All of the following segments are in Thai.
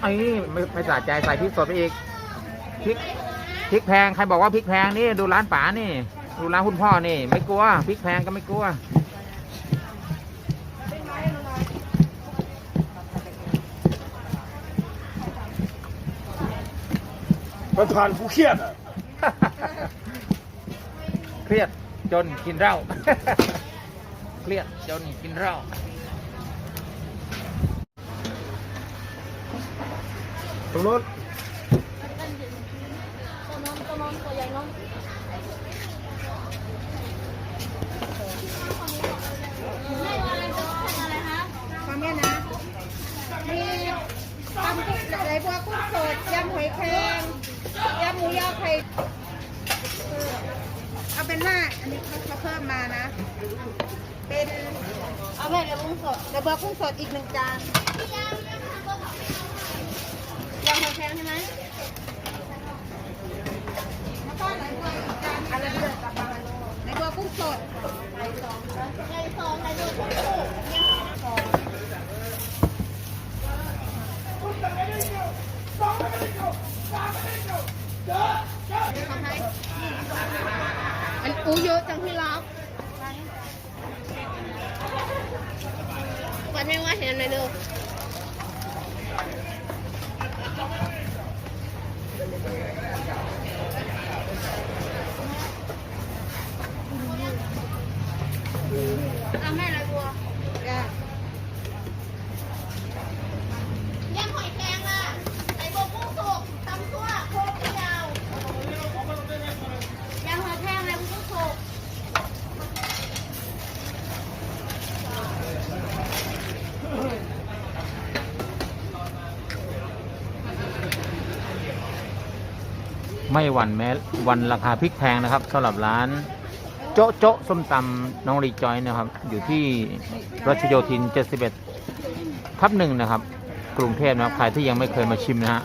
ไอ้นี่ไม่ไม่สะใจใส่พริกสดไปอีกพริกพริกแพงใครบอกว่าพริกแพงนี่ดูร้านป๋านี่ ดูร้านคุณพ่อนี่ ไม่กลัวพริกแพงก็ไม่กลัวประธานผู้เครียดอะ เครียดจนกินเหล้า เครียดจนกินเหล้า ตรงโน้น ตัวน้องตัวน้องตัวใหญ่น้องให้อะไรให้อะไรคะฟังแม่นะ มีตำกุ้งไหลบัวกุ้งสดยำหอยแครงยำหมูยอไข่เอาเป็นว่าอันนี้เขาเพิ่มมานะ เป็น เอาแม่เดี๋ยวลุงสดไหลบัวกุ้งสดอีกหนึ่งจาน แพงใช่ไหมแล้วก็ไหลบัวอีกจานอะไรเดือดกลับมาไหลบัวกุ้งสดไหนสองไหนสองไก่สองกุ้งสุก อันอูเยอะจังที่รัก ก่อนแม่ว่าเห็นไหมดู เอาแม่อะไรบัวจ้ะยำหอยแครงล่ะไก่บัวกุ้งสุกตำซั่วโคกยาวยำหอยแครงอะไรกุ้งสุกไม่หวั่นแม้วันราคาพริกแพงนะครับสำหรับร้าน โจ๊ะโจ๊ะส้มตำน้องรีจอยนะครับ อยู่ที่รัชโยธิน 71 ทับหนึ่งนะครับ กรุงเทพนะครับ ใครที่ยังไม่เคยมาชิมนะฮะ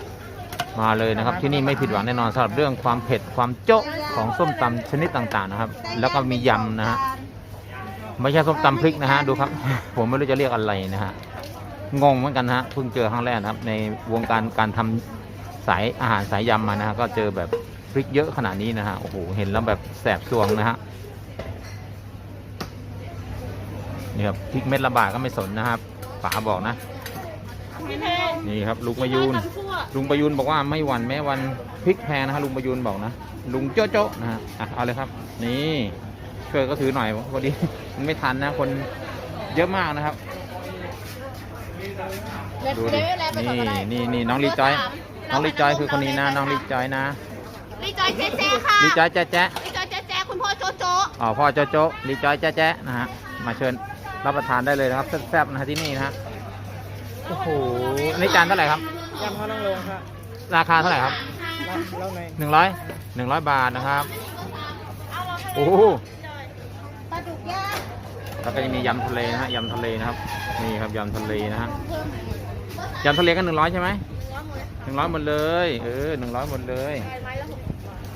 มาเลยนะครับ ที่นี่ไม่ผิดหวังแน่นอนสำหรับเรื่องความเผ็ดความโจ๊ะของส้มตำชนิดต่างๆนะครับ แล้วก็มียำนะฮะ ไม่ใช่ส้มตำพริกนะฮะ ดูครับ ผมไม่รู้จะเรียกอะไรนะฮะ งงเหมือนกันฮะ เพิ่งเจอครั้งแรกนะครับ ในวงการการทำสายอาหารสายยำมานะฮะ ก็เจอแบบพริกเยอะขนาดนี้นะฮะ โอ้โห เห็นแล้วแบบแสบซวงนะฮะ นี่ครับพริกเม็ดละบาทก็ไม่สนนะครับป๋าบอกนะพี่เพนนี่ครับลุงประยูนตำซั่วลุงประยูนบอกว่าไม่หวั่นแม้วันพริกแพงนะฮะลุงประยูนบอกนะลุงโจ๊ะโจ๊ะนะฮะอะเอาเลยครับ นี่ช่วยก็ถือหน่อยพอดีมันไม่ทันนะ คนเยอะมากนะครับเดี๋ยวดูเดี๋ดิยวเวลาไปก่อนก็ได้นี่นี่นี่น้องลีจอยน้องลีจอยคือคนนี้นะ น้องลีจอยนะลีจอยเจ๊แจ๊ค่ะลีจอยแจ๊ะแจ๊ะลีจอยเจ๊แจ๊คุณพ่อโจโจอ๋อพ่อโจ๊ะโจ๊ะลีจอยแจ๊ะแจ๊ะนะฮะ มาเชิญรับประทานได้เลยนะครับแซ่บๆนะฮะที่นี่นะฮะโอ้โหอันนี้จานเท่าไหร่ครับยำข้าวนั่งลงครับราคาเท่าไหร่ครับแล้วในหนึ่งร้อยหนึ่งร้อยบาทนะครับโอ้โหปลาดุกย่างแล้วก็จะมียำทะเลนะฮะยำทะเลนะครับนี่ครับยำทะเลนะฮะยำทะเลก็หนึ่งร้อยใช่ไหมหนึ่งร้อยหมดเลยเออหนึ่งร้อยหมดเลย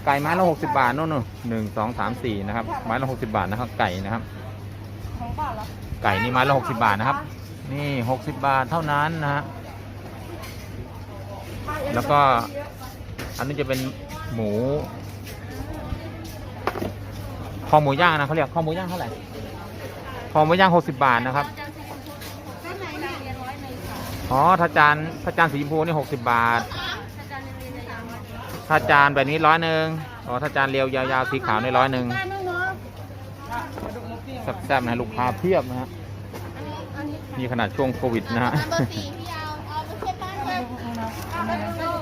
ไก่ไม้ละหกสิบบาทโน่นนู่นหนึ่งสองสามสี่นะครับไม้ละหกสิบบาทนะครับไก่นะครับ ไก่นี่ไม้ละหกสิบบาทนะครับ นี่หกสิบบาทเท่านั้นนะฮะ แล้วก็ อันนี้จะเป็นหมูคอหมูย่างนะเขาเรียกคอหมูย่างเท่าไหร่คอหมูย่างหกสิบบาทนะครับอ๋อถ้าจานถ้าจานสีชมพูนี่หกสิบบาท ถ้าจานแบบนี้ร้อยหนึ่งอ๋อถ้าจานเรียวยาวๆสีขาวนี่ร้อยหนึ่ง บ้านน้องเนาะ แซ่บๆนะลูกค้าเพียบนะฮะนี่ขนาดช่วงโควิดนะฮะเบอร์สี่พี่ยาวเอาไปเช็ดบ้านเลย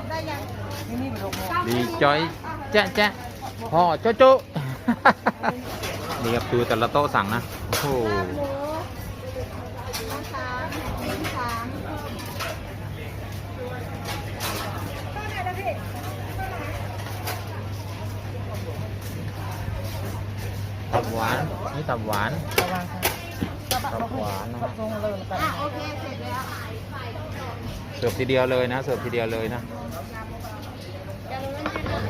ได้ยังดีจอยแจ๊ะแจ๊ะพ่อโจ๊ะโจ๊ะนี่ครับดูแต่ละโต๊ะสั่งนะ โอ้ ตับหวาน นี่ตับหวาน ตับหวานนะเสิร์ฟทีเดียวเลยนะ เสิร์ฟทีเดียวเลยนะ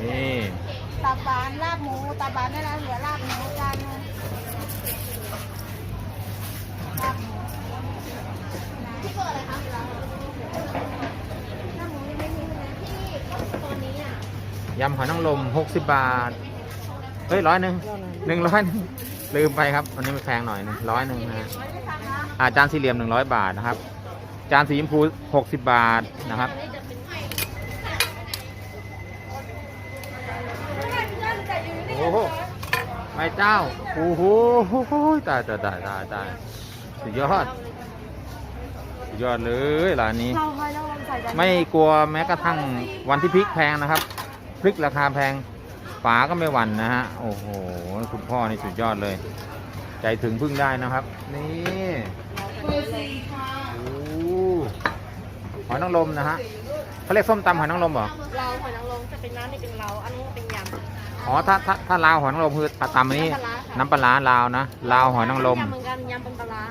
นี่ตับหวานลาบหมูตับหวานได้แล้วเหลือลาบหมูจานที่เปิอะไรคะยำหอยนางรม60 บาท เฮ้ยร้อยหนึ่งหนึ่งร้อยลืมไปครับวันนี้มันแพงหน่อยหนึงร้อยหนึ่งนะฮะอาจานสี่เหลี่ยมหนึ่งร้อยบาทนะครับ จานสีชมพูหกสิบบาทนะครับโอ้โหไม่เจ้าโอ้โหตายตายตายตายตายสุดยอดสุดยอดเลยร้านนี้เราหอยนางรมใส่จานไม่กลัวแม้กระทั่งวันที่พริกแพงนะครับพริกราคาแพง ฝาก็ไม่หวั่นนะฮะ โอ้โห คุณพ่อนี่สุดยอดเลย ใจถึงพึ่งได้นะครับ นี่โอ้หอยนางรมนะฮะเขาเรียกส้มตำหอยนางรมเหรอเราหอยนางรมจะเป็นน้ำนี่เป็นเราอันนี้เป็นยำอ๋อถ้าถ้าถ้าลาวหอยนางรมคือตำอันนี้ น้ำปลาร้าลาวนะลาวหอยนางรมยำเหมือนกันยำเป็นปลาร้า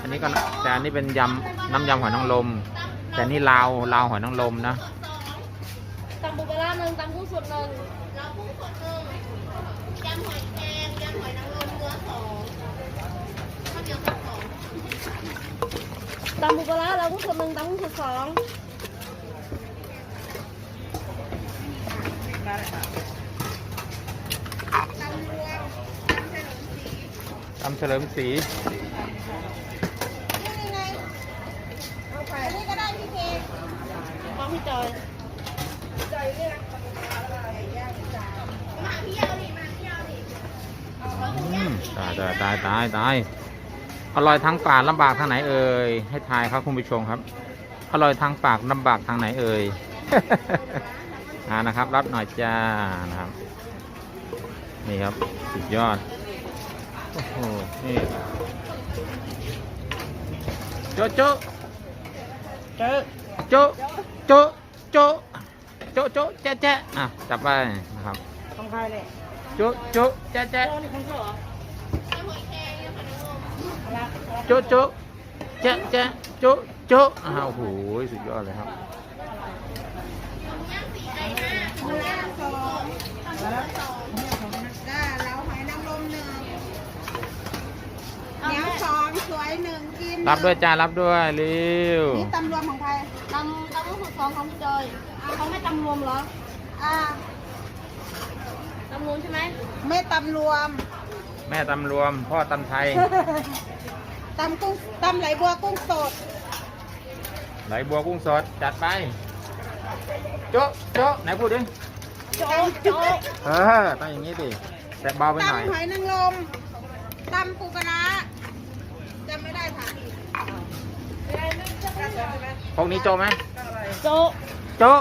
อันนี้ก็แต่อันนี้เป็นยำน้ำยำหอยนางรมแต่นี่ลาวลาวหอยนางรมนะ ตำปูปลาร้าหนึ่งตำกุ้งสดหนึ่งเรากุ้งสดหนึ่งยำหอยแครงยำหอยนางรมเนื้อสองข้าวเหนียวสองสองตำปูปลาร้าเรากุ้งสดหนึ่งตำกุ้งสดสองตำเฉลิมศรีนี่ไงเอาไปนี่ก็ได้พี่เคพร้อมพี่จอย ตายตายตายตายตายอร่อยทางปากลำบากทางไหนเอ่ยให้ทายครับคุณผู้ชมครับ อร่อยทางปากลำบากทางไหนเอ่ยอ่านะครับ รับหน่อยจ้านะครับ นี่ครับสุดยอดโอ้โหนี่โจ๊ะโจ๊ะเจ๊โจ๊ะโจ๊ะโจ๊ะ โจ๊ะโจ๊ะแจ๊ะแจ๊ะอะจับไปนะครับต้องใครเลยโจ๊ะโจ๊ะแจ๊ะแจ๊ะเจ้านี่ของเขาเหรอโจ๊ะโจ๊ะแจ๊ะแจ๊ะโจ๊ะโจ๊ะอ้าวโอ้โหสุดยอดเลยครับหมูย่างสองจ้าเราหอยนางรมหนึ่งเหนียวสองสวยหนึ่งกินรับด้วยจ้ารับด้วยเร็วนี่ตำรวมของใครตำตำกุ้งสดสองของพี่จอย เขาไม่ตำรวมเหรออ่าตำรวมใช่ไหมไม่ตำรวมแม่ตำรวม พ่อตำไทย ตำกุ้งตำไหลบัวกุ้งสด ไหลบัวกุ้งสด จัดไป โจ๊ะโจ๊ะไหนพูดดิโจ๊กโจ๊กเออต้องอย่างนี้ดิแต่เบาไปหน่อยตำหอยนางรมตำปูกระลาจำไม่ได้ค่ะพวกนี้โจ๊ะไหมโจ๊กโจ๊ะ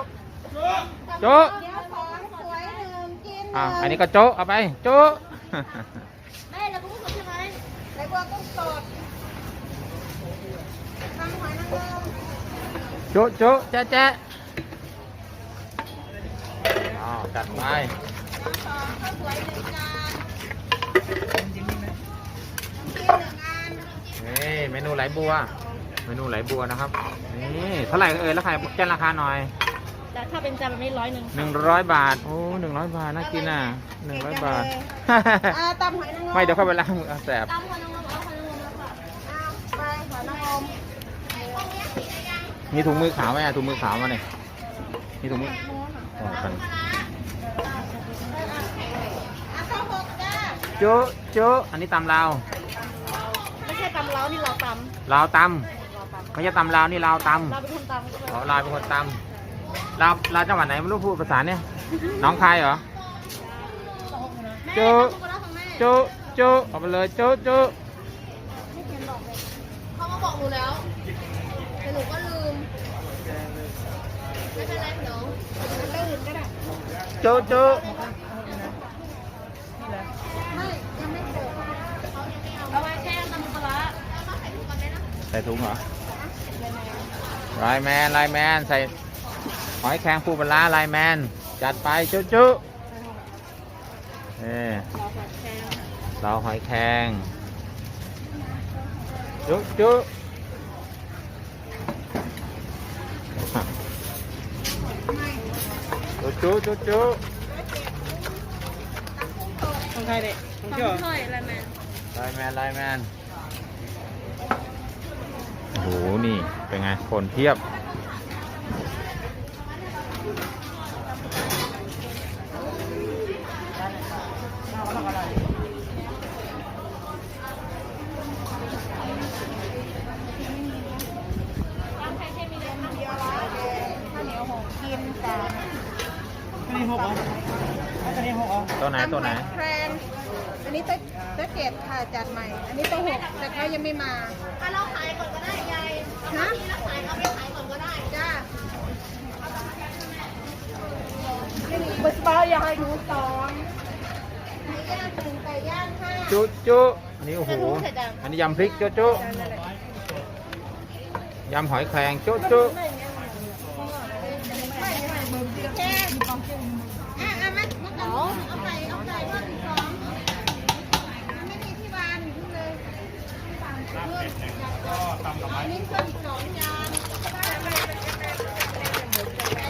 โจ๊ะเดี๋ยวสองสวยหนึ่งกินหอะนึ่งอันนี้ก็โจ๊ะเอาไป โจ๊ะแม่เรากุ้งสดใช่ไหมไหลบัวกุ้งสดตำหอยนางรมโจ๊ะโจ๊ะแจ๊ะแจ๊ะอ้าวจัดไปเดี๋ยวสองข้าวสวยหนึ่งจานกินหนึ่งอันนี่เมนูไหลบัว เมนูไหลบัวนะครับ นี่เท่าไหร่เอ่ยแล้วใครแจ้งราคาหน่อย แต่ถ้าเป็นจานแบบนี้ร้อยหนึ่งหนึ่งร้อยบาท โอ้หนึ่งร้อยบาทน่ากินอะหนึ่งร้อยบาท อ่าตำหอยนางรมไม่เดี๋ยวเข้าไปล้างมือเอาแสบตำคนนึงเอาคนนึงมาค่ะเอาไปหอยนางรมมีถุงมือขาวไหมอะถุงมือขาวมาเนี่ยมีถุงมือโอ้กันอะข้าวหกจ้าโจ๊ะโจ๊ะอันนี้ตำลาวไม่ใช่ตำเล้านี่เราตลาวตำเราตำไม่ใช่ตำลาวนี่ลาวตำเราเป็นคนตำก็ำเลยขอลาวเป็นคนตำ ลาวลาวจังหวัดไหนไม่รู้พูดภาษาเนี่ยหน้องคายเหรอแม่โจ๊ะตำปูปลาร้าของแม่โจ๊ะโจ๊ะเอาไปเลยโจ๊ะโจ๊ะไม่เขียนบอกเลยเขามาบอกหนูแล้วแต่หนูก็ลืมไม่เป็นไรเดี๋ยวมันลื่นก็ได้โจ๊ะโจ๊ะไม่ยังไม่เสิร์ฟเอาไว้แค่ตำปูปลาร้าใส่ถุงเหรอไลน์แมนไลน์แมนใส่ห อยแครงปูปลาร้าไลแมน จัดไปโจ๊ะโจ๊เออเราผัดแค่เราหอยแครงจุ๊จุ๊จุ๊จุ๊จุ๊จุ๊ต้องใครเลยต้องตำเชื่อถ้วยอะไรแม่ไลน์แมนไลน์แมนโอ้โห นี่ เป็นไง คนเพียบ ตัวนี้หกเหรอตัวนี้หกเหรตัวไหนตัวไหนแพงอันนี้เต้เต้เก็ดค่ะจัดใหม่ อันนี้ตัวหกแต่เขายังไม่มาายายดูสองไก่ย่างถึงไก่ย่างค่ะจุจุนี่โอ้โห อันนี้ยำพริกจุจุยำหอยแครงจุจุแค่อะเอามามาเอาเอาไก่เอาไก่เพิ่มอีกสองมันไม่มีที่วางอยู่เลยอันนี้เพิ่มอีกสองจานไก่ไก่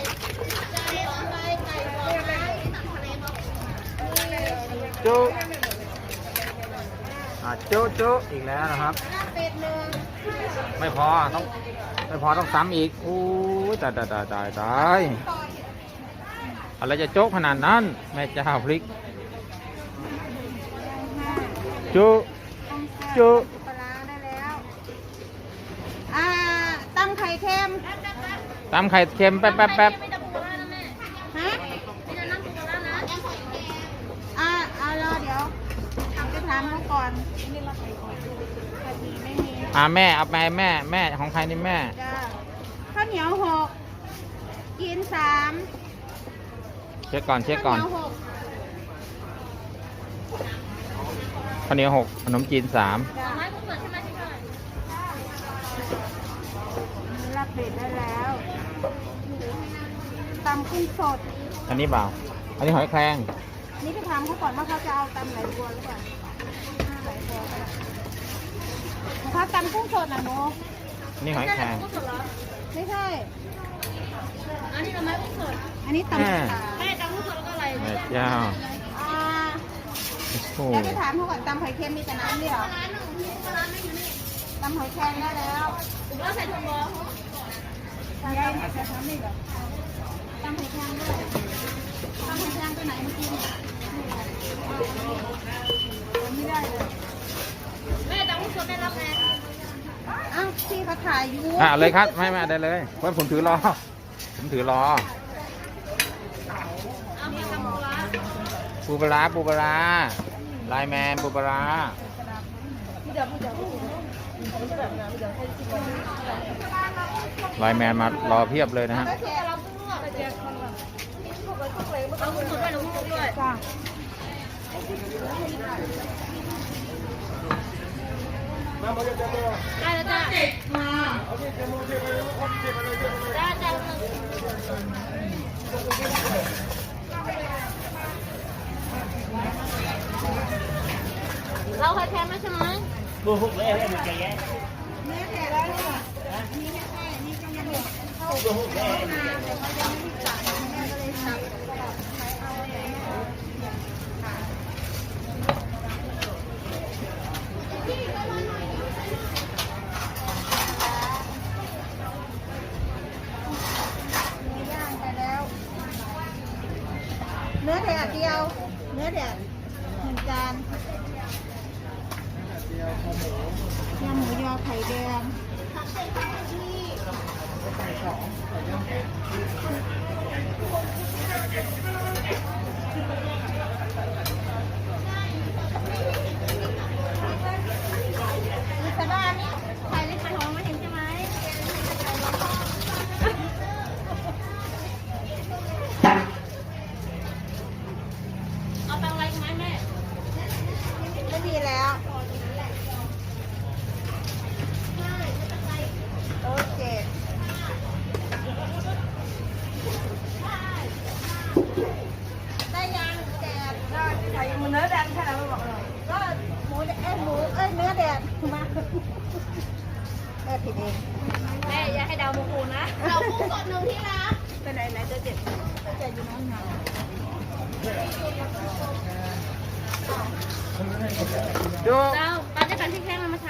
ไก่สองใบไก่สองใบ จุอะจุจุอีกแล้วนะครับลาบเป็ดหนึ่งไม่พอต้องไม่พอต้องซ้ำอีกอู้ยตายตายตายตายตายอะไรจะโจ๊กขนาดนั้น แม่เจ้าพริกจุจุปลาร้าได้แล้วอ่าตำไข่เค็มตำไข่เค็มแป๊บแป๊บแป๊บ ไม่จะปูร้านนะแม่ ฮะ ไม่จะนั่งปูร้านนะแอมหอยแครง อ่าเอารอเดี๋ยว ทำไปถามเขาก่อนนี่เราใส่ก่อนพอดีไม่มีอ่าแม่เอาไปแม่แม่ของใครนี่แม่ จ้าข้าวเหนียวหกกินสามเช็คก่อนเช็คก่อนข้าวเหนียวหกข้าวเหนียวหกขนมจีนสามจ้าไม้กุ้งสดใช่ไหมที่เท่าไหร่ลาบเป็ดได้แล้วตำกุ้งสด อันนี้เปล่า อันนี้หอยแครงนี่ไปถามเขาก่อนว่าเขาจะเอาตำไหลบัวหรือเปล่า ไหลบัวก็ได้ถ้าตำกุ้งสดนะหนูอันนี้หอยแครงกุ้งสดเหรอไม่ใช่ อันนี้เราไม้กุ้งสด อันนี้ตำขาแม่จำกุ้งสดแล้วก็อะไรแม่เจ้าอ่าโอ้โหแล้วไปถามเขาก่อนตำหอยเค็มมีแต่น้ำนี่เหรอร้านหนึ่งที่ร้านไม่อยู่นี่ตำหอยแครงได้แล้วผมว่าใส่ถุงมือใช่จะทำนี่เหรอตำหอยแครงด้วยตำหอยแครงไปไหนเมื่อกี้เนี่ย ไม่ได้เลยแม่จำกุ้งสดได้รับไงอ้าวพี่เขาถ่ายอยู่อะเลยครับไม่ไม่ได้เลยเพราะผมถือรอ ผมถือรอเอามีทำปูร้านปูปลาร้าปูปลาร้าไลน์แมนปูปลาร้าไลน์แมนมารอเพียบเลยนะฮะก็แค่เรากุ้งลวกเอากุ้งสดด้วยหรือกุ้งสดด้วยจ้า ได้แล้วจ้ะมาได้จ้ะเราเคยแทนไหมใช่ไหมบูหกเลยให้ดูแกแย่เนื้อแท้ได้เลยอะอันนี้ไม่ใช่นนี้ก็ยังไม่เข้าเข้ามาแต่เขายังไม่ได้จ่ายแม่ก็เลยสับสลับใช้เอาอะไรมาค่ะเนื้อย่างไปแล้ว เนื้อแดดเดียว เนื้อแดดหนึ่งจานยำหมูยอไข่แดงมีสลัด ไข่เล็กไข่หอมมาเห็นใช่ไหมเอาไปอะไรไหมแม่ ไม่มีแล้ว โอเค ได้ยังแดด ใส่มือเนื้อแดงแค่นั้นไม่บอกเลย ก็หมูแดดเอ้ยหมูเอ้ยเนื้อแดดมาแม่ผิดเอง แม่อย่าให้ดาวโมกูนะเรากุ้งสดหนึ่งที่รัก เป็นไหนไหนจะเจ็บ จะอยู่น้ำหนาวจุเราปาจะกันที่แข้งมาเมื่อ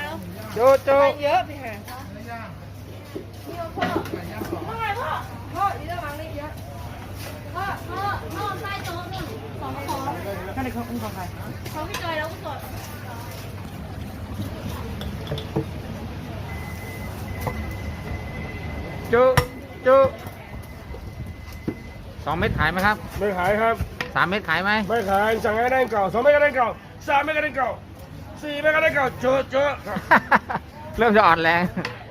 สองของนั่นเลยของของใครของพี่จอยแล้วกุ้งสดจุจุสองเม็ดขายไหมครับไม่ขายครับ สามเม็ดขายไหมไม่ขายสั่งให้ได้เก่าสองเมตรก็ได้เก่าสามเมตรก็ได้เก่าสี่เมตรก็ได้เก่าเจอะเจอะครับเริ่มจะอ่อนแรง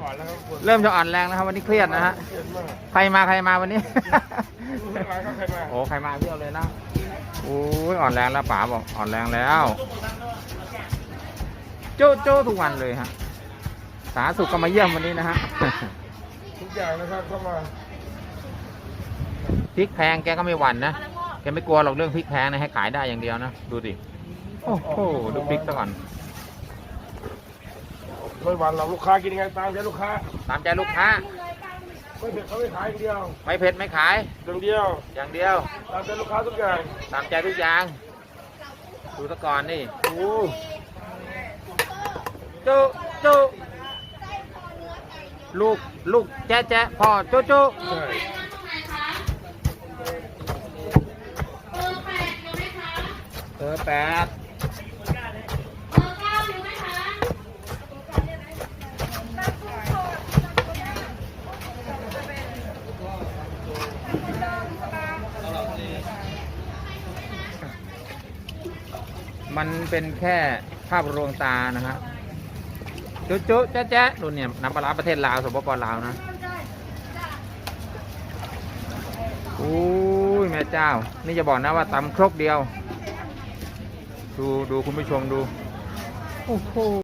ก่อนแล้วครับคุณเริ่มจะอ่อนแรงแล้วครับวันนี้เครียดนะฮะ เครียดมากใครมาใครมาวันนี้ไม่เป็นไรครับใครมา โอ้ใครมาเที่ยวเลยนะโอ้ยอ่อนแรงแล้วป๋าบอกอ่อนแรงแล้ว โจ้โจ้ทุกวันเลยฮะ สาธารณสุขก็มาเยี่ยมวันนี้นะฮะ ทุกอย่างนะครับเข้ามา พริกแพงแกก็ไม่หวั่นนะแกไม่กลัวหรอกเรื่องพริกแพงนะให้ขายได้อย่างเดียวนะดูดิโอ้โหดูพริกซะก่อนไม่หวันเราลูกค้ากินยังไงตามใจลูกค้าตามใจลูกค้าไม่เผ็ดเขาไม่ขายอย่างเดียวไม่เผ็ดไม่ขายอย่างเดียว อย่างเดียว ตามใจลูกค้าทุกอย่างตามใจทุกอย่างดูซะก่อนนี่โอ้จุจุลูกลูกแจ๊ะแจ๊ะพ่อจุจุ ใช่เออแปดมันเป็นแค่ภาพลวงตานะฮะ จุจุแจ๊ะแจ๊ะดูเนี่ยน้ำปลาร้าประเทศลาวสปปลาวนะอุ้ยแม่เจ้า นี่จะบอกนะว่าตำครกเดียว ดูดูคุณผู้ชมดู โอ้โห